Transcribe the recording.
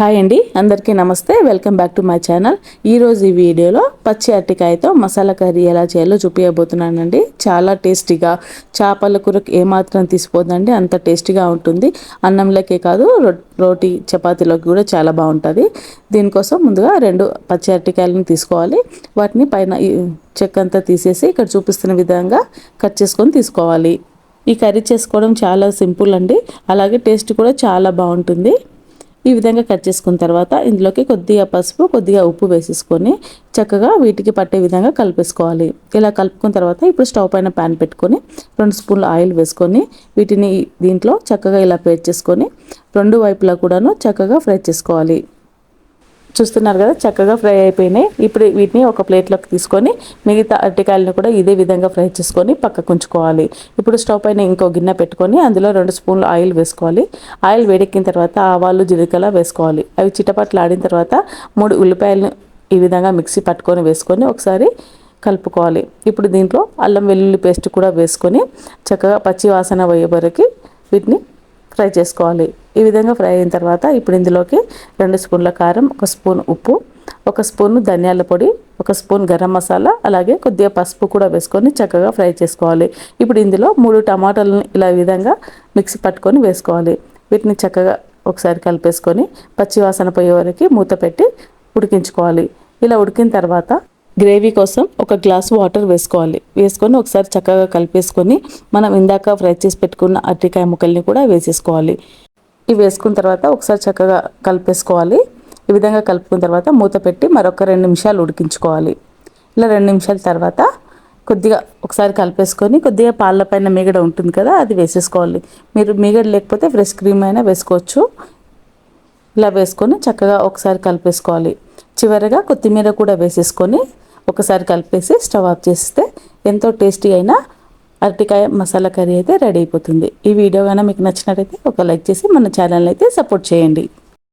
Hi అండి అందరికీ నమస్తే. Welcome back to my channel. ఈరోజు ఈ వీడియోలో పచ్చి అరటికాయతో మసాలా కర్రీ ఎలా చేయాలో చూపించబోతున్నానండి చాలా టేస్టీగా చేపల కూరకు ఏమాత్రం తీసిపోదండి అంత టేస్టీగా ఉంటుంది. అన్నంలోకే కాదు రోటీ చపాతీలోకి కూడా చాలా బాగుంటుంది. దీనికోసం ముందుగా రెండు పచ్చి అరటికాయలను తీసుకోవాలి. వాటిని పైన చెక్క అంతా తీసేసి ఇక్కడ చూపిస్తున్న విధంగా కట్ చేసుకొని తీసుకోవాలి. ఈ కర్రీ చేసుకోవడం చాలా సింపుల్ అండి. అలాగే టేస్ట్ కూడా చాలా బాగుంటుంది. ఈ విధంగా కట్ చేసుకున్న తర్వాత ఇందులోకి కొద్దిగా పసుపు కొద్దిగా ఉప్పు వేసేసుకొని చక్కగా వీటికి పట్టే విధంగా కలిపేసుకోవాలి. ఇలా కలుపుకున్న తర్వాత ఇప్పుడు స్టవ్ పైన ప్యాన్ పెట్టుకొని రెండు స్పూన్లు ఆయిల్ వేసుకొని వీటిని దీంట్లో చక్కగా ఇలా పేర్ చేసుకొని రెండు వైపులా కూడాను చక్కగా ఫ్రై చేసుకోవాలి. చూస్తున్నారు కదా చక్కగా ఫ్రై అయిపోయినాయి. ఇప్పుడు వీటిని ఒక ప్లేట్లోకి తీసుకొని మిగతా అరటికాయలను కూడా ఇదే విధంగా ఫ్రై చేసుకొని పక్కకు ఉంచుకోవాలి. ఇప్పుడు స్టవ్ పైన ఇంకో గిన్నె పెట్టుకొని అందులో రెండు స్పూన్లు ఆయిల్ వేసుకోవాలి. ఆయిల్ వేడెక్కిన తర్వాత ఆవాలు జీలకల వేసుకోవాలి. అవి చిటపట్లు ఆడిన తర్వాత మూడు ఉల్లిపాయలను ఈ విధంగా మిక్సీ పట్టుకొని వేసుకొని ఒకసారి కలుపుకోవాలి. ఇప్పుడు దీంట్లో అల్లం వెల్లుల్లి పేస్ట్ కూడా వేసుకొని చక్కగా పచ్చి వాసన పోయే వరకు వీటిని ఫ్రై చేసుకోవాలి. ఈ విధంగా ఫ్రై అయిన తర్వాత ఇప్పుడు ఇందులోకి రెండు స్పూన్ల కారం ఒక స్పూన్ ఉప్పు ఒక స్పూన్ ధనియాల పొడి ఒక స్పూన్ గరం మసాలా అలాగే కొద్దిగా పసుపు కూడా వేసుకొని చక్కగా ఫ్రై చేసుకోవాలి. ఇప్పుడు ఇందులో మూడు టమాటాలను ఇలా విధంగా మిక్సీ పట్టుకొని వేసుకోవాలి. వీటిని చక్కగా ఒకసారి కలిపేసుకొని పచ్చివాసన పోయే వరకు మూత పెట్టి ఉడికించుకోవాలి. ఇలా ఉడికిన తర్వాత గ్రేవీ కోసం ఒక గ్లాస్ వాటర్ వేసుకోవాలి. వేసుకొని ఒకసారి చక్కగా కలిపేసుకొని మనం ఇందాక ఫ్రై చేసి పెట్టుకున్న అరటికాయ ముక్కల్ని కూడా వేసేసుకోవాలి. ఇవి వేసుకున్న తర్వాత ఒకసారి చక్కగా కలిపేసుకోవాలి. ఈ విధంగా కలుపుకున్న తర్వాత మూత పెట్టి మరొక రెండు నిమిషాలు ఉడికించుకోవాలి. ఇలా రెండు నిమిషాల తర్వాత కొద్దిగా ఒకసారి కలిపేసుకొని కొద్దిగా పాల పైన మిగడ ఉంటుంది కదా అది వేసేసుకోవాలి. మీరు మిగడ లేకపోతే ఫ్రెష్ క్రీమ్ అయినా వేసుకోవచ్చు. ఇలా వేసుకొని చక్కగా ఒకసారి కలిపేసుకోవాలి. చివరగా కొత్తిమీర కూడా వేసేసుకొని ఒకసారి కలిపేసి స్టవ్ ఆఫ్ చేస్తే ఎంతో టేస్టీ అయినా అరటికాయ మసాలా కర్రీ అయితే రెడీ అయిపోతుంది. ఈ వీడియో కానీ మీకు నచ్చినట్టయితే ఒక లైక్ చేసి మన ఛానల్ అయితే సపోర్ట్ చేయండి.